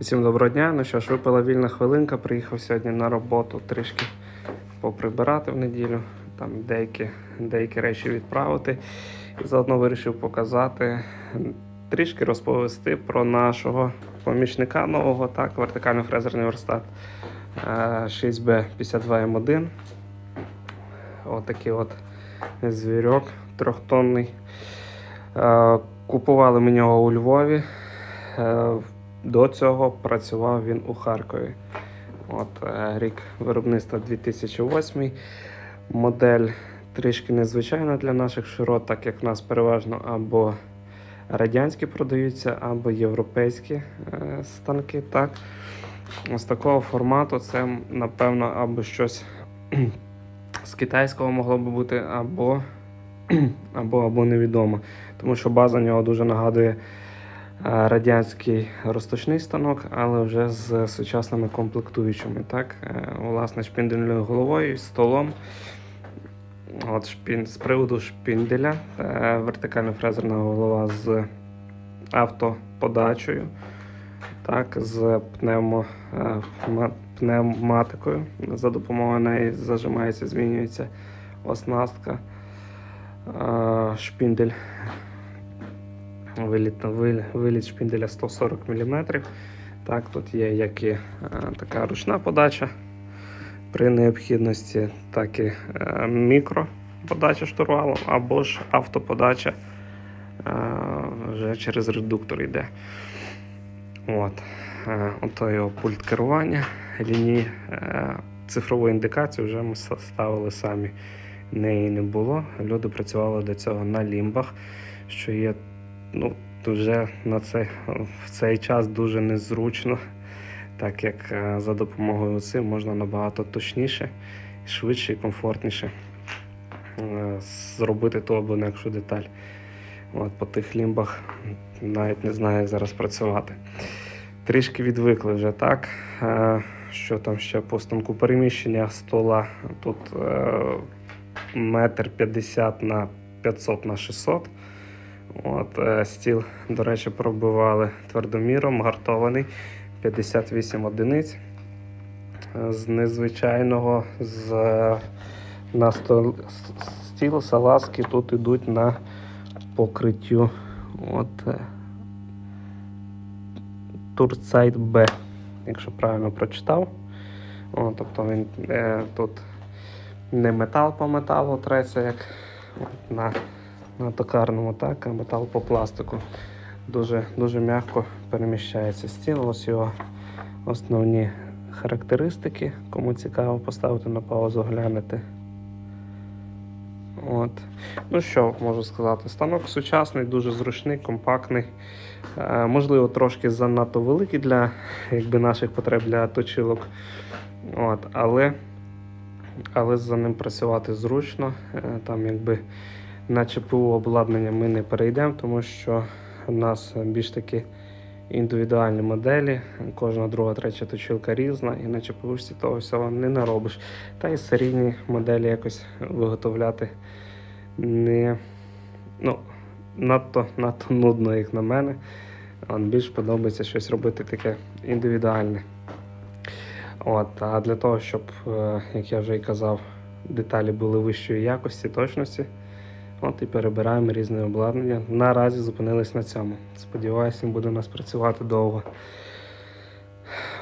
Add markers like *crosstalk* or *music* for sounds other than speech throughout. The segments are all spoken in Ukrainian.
Всім доброго дня. Ну що ж, випала вільна хвилинка. Приїхав сьогодні на роботу трішки поприбирати в неділю, там деякі, деякі речі відправити. І заодно вирішив показати, трішки розповісти про нашого помічника нового, так, вертикально фрезерний верстат е, 6B52M1. Отакий от звірок трьохтонний. Е, Купували ми нього у Львові. До цього працював він у Харкові. От е, рік виробництва 2008. Модель трішки незвичайна для наших широт, так як в нас переважно або радянські продаються, або європейські е, станки. Так. З такого формату це, напевно, або щось з китайського могло би бути, або, *clears throat* або, або невідомо. Тому що база нього дуже нагадує радянський розточний станок, але вже з сучасними комплектуючими. Так? Е, Власне, шпіндельною головою, столом. От шпін, з приводу шпінделя, е, вертикально фрезерна голова з автоподачею, так, з пневмо, е, пневматикою. За допомогою неї зажимається, змінюється оснастка, шпіндель. Виліт, виліт, шпінделя 140 мм. Так, тут є як і е, така ручна подача при необхідності, так і е, мікроподача штурвалом, або ж автоподача е, вже через редуктор йде. От. Ото його пульт керування, лінії цифрову індикацію вже ми ставили самі. Неї не було. Люди працювали до цього на лімбах, що є ну, вже на цей, в цей час дуже незручно, так як е, за допомогою цим можна набагато точніше, швидше і комфортніше е, зробити ту або інакшу деталь. От, по тих лімбах навіть не знаю, як зараз працювати. Трішки відвикли вже так. Е, Що там ще по станку переміщення стола? Тут метр п'ятдесят на 500 на 600. От, е, стіл, до речі, пробивали твердоміром, гартований 58 одиниць. Е, З незвичайного з, е, на стол, стіл салазки тут йдуть на покриттю. От, Турцайт Б, якщо правильно прочитав. О, тобто він е, тут не метал по металу треться, як на, на токарному, так, метал по пластику. Дуже, дуже м'яко переміщається стіл. Ось його основні характеристики. Кому цікаво, поставити на паузу, глянути. От. Ну що можу сказати? Станок сучасний, дуже зручний, компактний. Е, можливо, трошки занадто великий для якби, наших потреб для точилок. От, але, але за ним працювати зручно. Е, Там, якби на ЧПУ обладнання ми не перейдемо, тому що у нас більш таки індивідуальні моделі. Кожна друга, третя точилка різна, і на ЧПУшці того всього не наробиш. Та й серійні моделі якось виготовляти не ну, надто, надто нудно, як на мене. Більш подобається щось робити таке індивідуальне. От, а для того, щоб, е, як я вже і казав, деталі були вищої якості, точності, от і перебираємо різне обладнання. Наразі зупинились на цьому. Сподіваюся, він буде у нас працювати довго.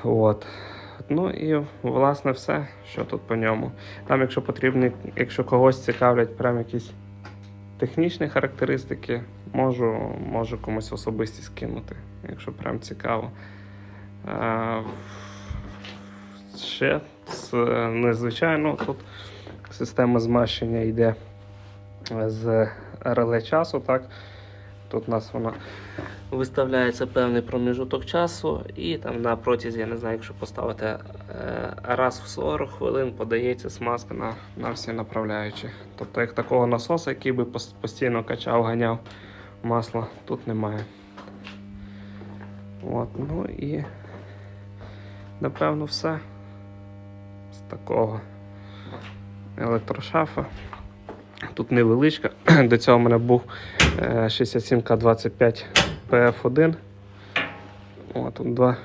От. Ну і власне все, що тут по ньому. Там, якщо потрібно, якщо когось цікавлять прям якісь технічні характеристики, можу, можу комусь особисті скинути, якщо прям цікаво. Е, ще з незвичайно тут система змащення йде з реле часу. Так? Тут у нас вона виставляється певний проміжуток часу, і там на протязі, я не знаю, якщо поставити е, раз в 40 хвилин, подається смазка на, на всі направляючі. Тобто, як такого насоса, який би постійно качав, ганяв масло, тут немає. От, ну і напевно все з такого електрошафа. Тут невеличка. *clears throat* До цього в мене був е, 67К25 PF1. О, тут два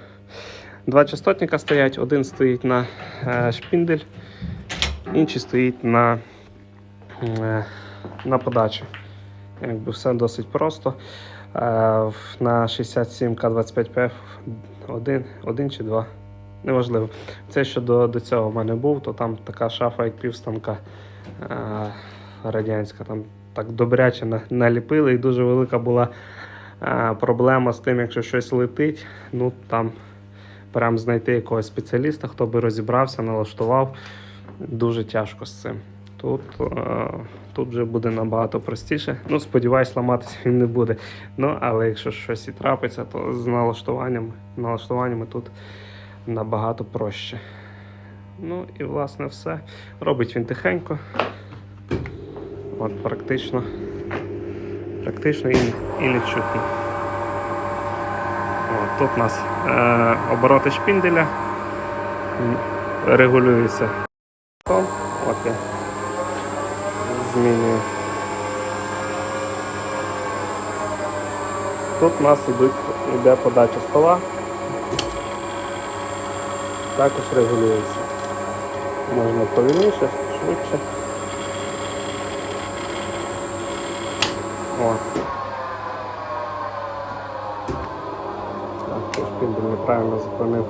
Два частотника стоять, один стоїть на е, шпіндель, інший стоїть на, е, на подачу. Якби все досить просто. Е, на 67К25PF один, один чи два. Неважливо. Це що до, до цього в мене був, то там така шафа, як півстанка е, радянська. Там так добряче наліпили, і дуже велика була проблема з тим, якщо щось летить, ну там прям знайти якогось спеціаліста, хто би розібрався, налаштував. Дуже тяжко з цим. Тут, тут вже буде набагато простіше. Ну, сподіваюсь, ламатися він не буде. Ну, але якщо щось і трапиться, то з налаштуванням, налаштуваннями тут набагато проще. Ну і власне все. Робить він тихенько. От практично. Практично і, і не чутно. От, тут у нас е, обороти шпінделя регулюються. От я змінюю. Тут у нас йде подача стола. Також регулюється. Можна повільніше, швидше. Так, цей шпіндель неправильно зупинив.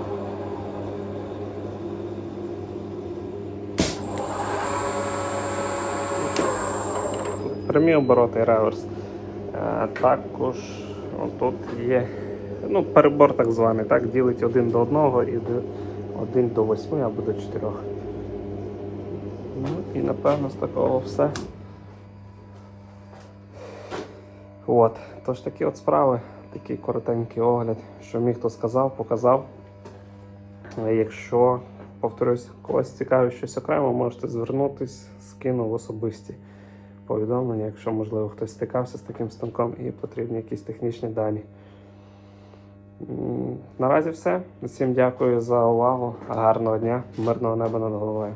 Прямі обороти і реверс. Е, Також тут є ну, перебор так званий, так, ділить один до одного і один до восьми або до чотирьох. Ну і напевно з такого все. От, тож такі от справи, такий коротенький огляд, що міг хто сказав, показав. Якщо, повторюсь, когось цікавить щось окремо, можете звернутись, скину в особисті повідомлення, якщо, можливо, хтось стикався з таким станком і потрібні якісь технічні дані. Наразі все. Всім дякую за увагу. Гарного дня, мирного неба над головою.